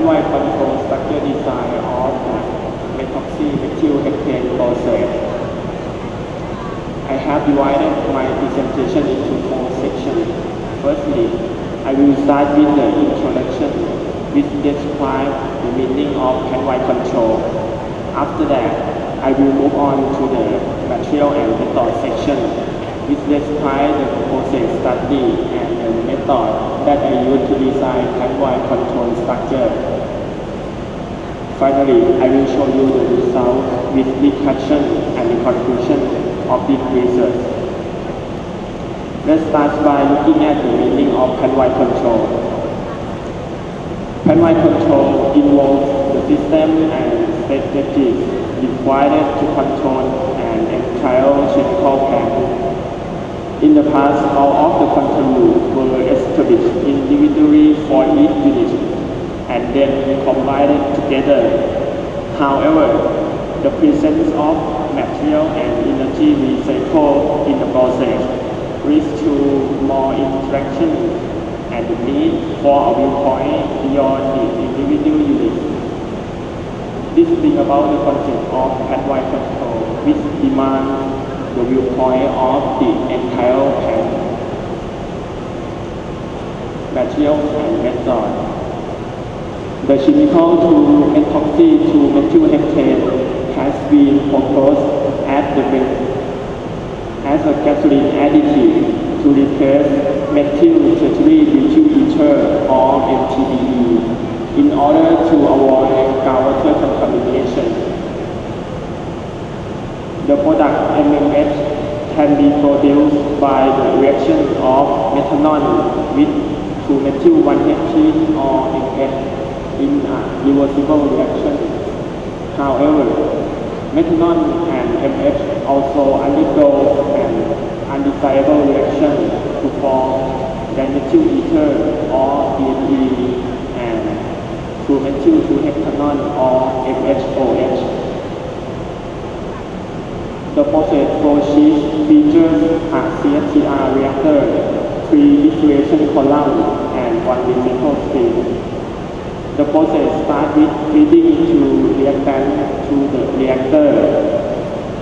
pan-wide control structure design of methoxymethylhexane process. I have divided my presentation into four sections. Firstly, I will start with the introduction, which describes the meaning of pan-wide control. After that, I will move on to the material and method section, which describes the process study and the method that I use to design pan-wide control structure. Finally, I will show you the results with discussion and the conclusion of this research. Let's start by looking at the meaning of pan-wide control. Pan-wide control involves the system and strategies required to control an entire chemical plant. In the past, all of the control were established individually for each unit and then combined together. However, the presence of material and energy recycle in the process leads to more interaction and the need for a viewpoint beyond the individual units. This brings about the concept of pan-wide control, which demands the viewpoint of the entire pan, material and method. The chemical to methoxy to methylhexane has been proposed at the as a gasoline additive to replace methyl tetraethyl ether or MTBE in order to avoid groundwater contamination. The product MMH can be produced by the reaction of methanol with 2-methyl-1-hexene or MH in a reversible reaction. However, methanol and MH also undergo an undesirable reaction to form dimethyl ether or DME and 2-methyl-2-hexanol or MHOH. The process flow sheet features a CFTR reactor, three distillation column, and one recycle stream. The process starts with feeding into reactant to the reactor,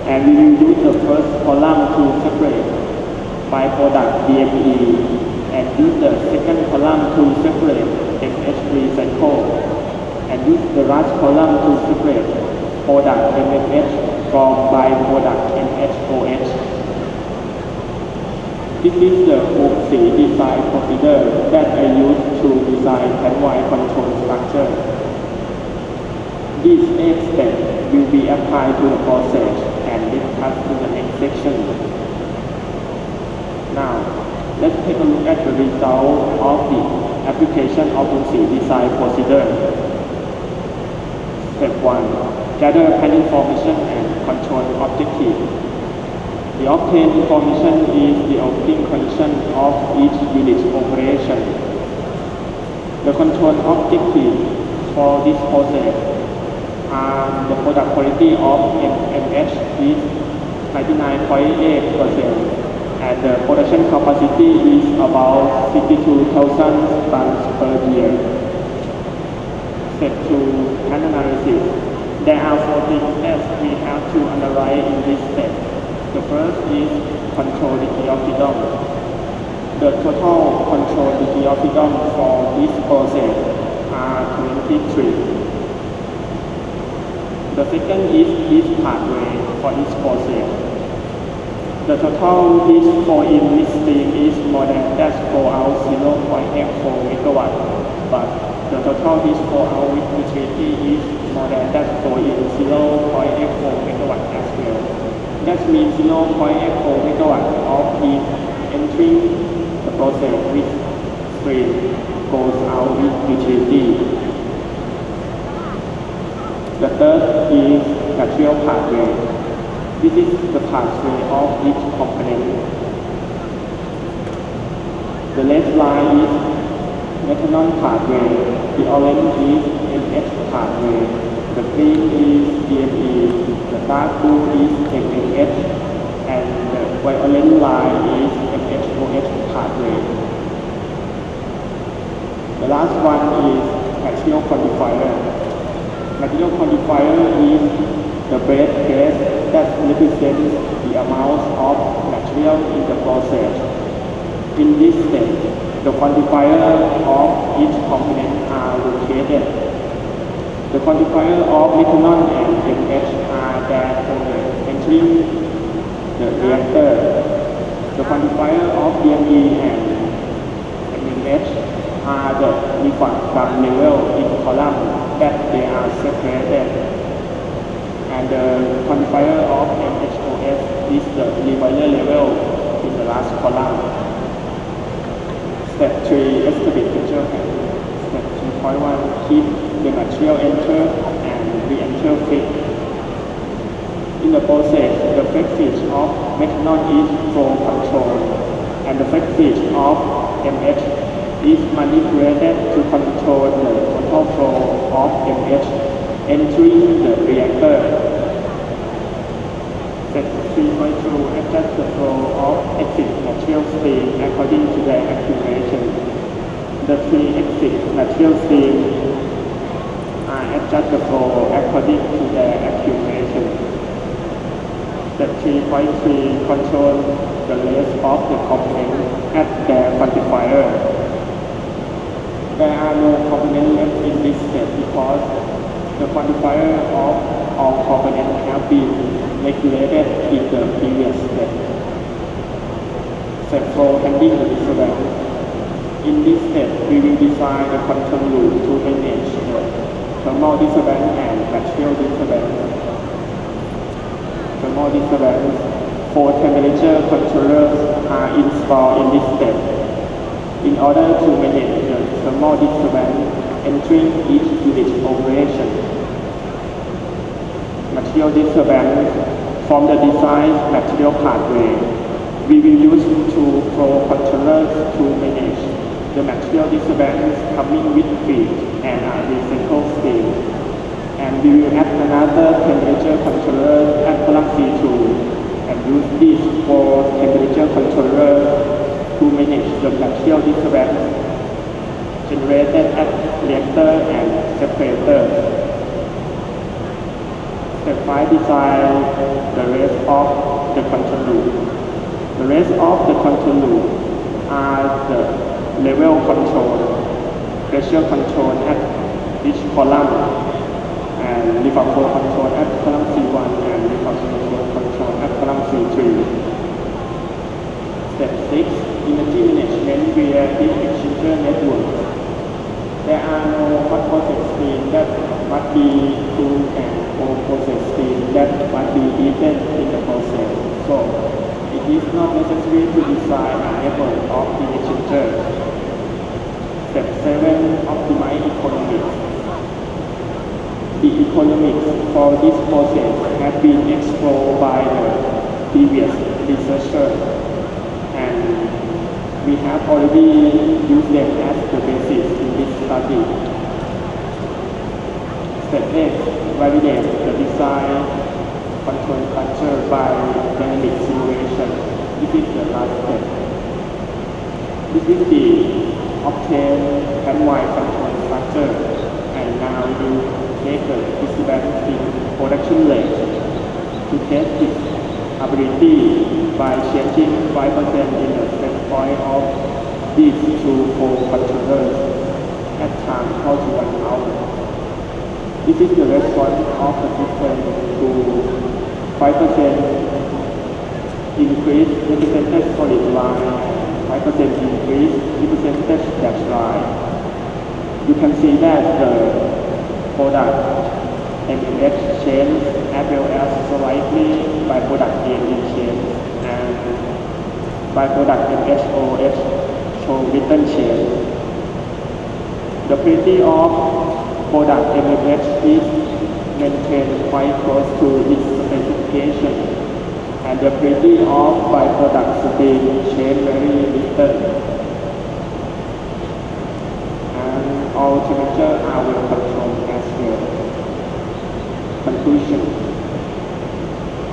and we will use the first column to separate byproduct DME, and use the second column to separate MH recycle, and use the last column to separate product MMH from byproduct MHOH. This is the Oopsie design procedure that I use to design pan-wide control structure. These eight steps will be applied to the process and discussed in the next section. Now, let's take a look at the result of the application of Oopsie design procedure. Step 1. Gather pan information and control objective. The obtained information is the operating condition of each unit's operation. The control objective for this process are the product quality of MH is 99.8% and the production capacity is about 62,000 tons per year. Step 2 analysis. There are four things that we have to analyze in this step. The first is control digital The total control digital for this process are 23. The second is this pathway for this process. The total heat flow in this stream is more than that flow out 0.84 megawatt, but the total flow out with utility is more than that flow in 0.84 megawatt as well. That means 0.84 megawatt of heat entering the process with stream goes out with utility. The third is material pathway. This is the pathway of each component. The next line is methanol pathway. The orange is MH pathway. The green is DME, the dark blue is MMH, and the violet line is MHOH pathway. The last one is material quantifier. Material quantifier is the base case that represents the amount of material in the process. In this step, the quantifier of each component are located. The quantifier of methanol and MH are therefore entering the reactor. The quantifier of DME and MH are the refractory level in column that they are separated. And the quantifier of MHOS is the reboiler level in the last column. Step 3, estimate pressure handling. Step 3.1, keep the material enter and re-enter fit. In the process, the feed of methanol is flow controlled, and the feed of MH is manipulated to control the total flow of MH entering the reactor. Step 3.2 adjust the flow of exit material stream according to their accumulation. The three exit material streams are adjust the flow according to their accumulation. Step 3.3 control the rest of the component at their quantifier. There are no components left in this step because the quantifier of all components have been regulated in the previous step. Step 4 handling the disturbance. In this step, we will design a control loop to manage the thermal disturbance and material disturbance. Thermal disturbance. Four temperature controllers are installed in this step in order to manage the thermal disturbance entering each unit operation. Material disturbance from the design material pathway. We will use two flow controllers to manage the material disturbance coming with feed and a recycle stream. And we will add another temperature controller at column C2 and use this for temperature controller to manage the material disturbance generated at reactor and separator. Step 5 design the rest of the control loop. The rest of the control loop are the level control, pressure control at each column, and lever flow control at column C1 and lever flow control at column C3. Step 6, energy management via heat exchanger network. There are no hot process steam that must be cooled and cold process steam that must be heated in the process. So, it is not necessary to design a network of heat exchangers. Step 7, optimize economics. The economics for this process have been explored by the previous researcher and we have already used them as the basis in this study. Step 8, validate the design control structure by dynamic simulation. This is the last step. This is the obtain handwide control structure and now you take the in production rate to test its ability by changing 5% in the set point of these two four controllers at time equal to one hour. This is the response of the system to 5% increase represented solid line, 5% increase represented dash line. You can see that the product MMH change as slightly byproduct gain change and byproduct MHOH show little change. The purity of product MMH is maintained quite close to its specification and the purity of byproducts steam change very little and all temperature are well controlled as well. Conclusion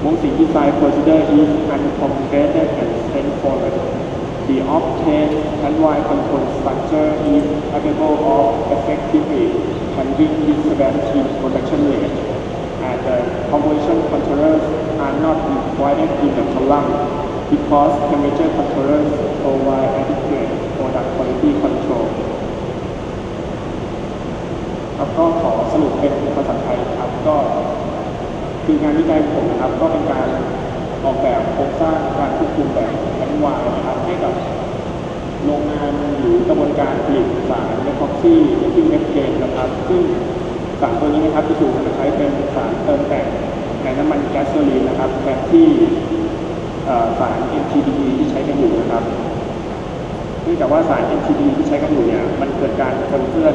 Most design procedure is uncomplicated and straightforward. The octane hand-wide control structure is capable of effectively handling disturbance in production rate, and the composition controllers are not required in the column because temperature controllers provide adequate product quality control. ครับก็ขอสรุปเป็นภาษาไทยครับก็คืองานวิจัยของผมนะครับก็เป็นการออกแบบโครงสร้างการควบคุมแบบ วายนะครับให้กับโรงงานหรือกระบวนการผลิตสารในคอกซี่ที่เมทเกนนะครับ ซึ่งสารตัวนี้นะครับจะถูกนำมาใช้เป็นสารเติมแต่งในน้ำมันแก๊สโซลีนนะครับแทนที่สาร MTBE ที่ใช้กันอยู่นะครับเนื่องจากว่าสาร NTD ที่ใช้กันอยู่เนี่ยมันเกิดการปนเปื้อน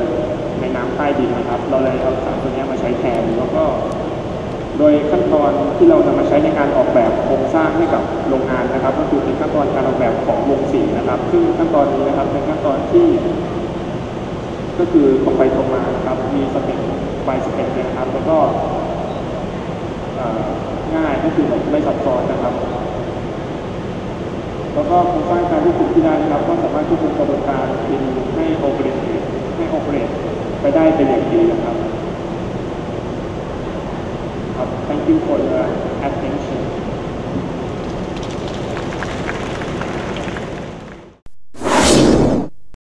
ในน้ำใต้ดินนะครับ เราเลยเอาสารตัวนี้มาใช้แทนแล้วก็ โดยขั้นตอนที่เรานำมาใช้ในการออกแบบโครงสร้างให้กับโรงงานนะครับ ก็คือเป็นขั้นตอนการออกแบบของวงสีนะครับ ซึ่งขั้นตอนนี้นะครับเป็นขั้นตอนที่ ก็คือตรงไปตรงมานะครับ มีสเต็ปไปสเต็ปเลยนะครับ แล้วก็ง่ายก็คือไม่ซับซ้อนนะครับ แล้วก็โครงสร้างการควบคุมที่ได้นะครับ ก็สามารถควบคุมกระบวนการบินให้โอเปเรตให้โอเปเรตไปได้เป็นอย่างดีนะครับ thank you for your attention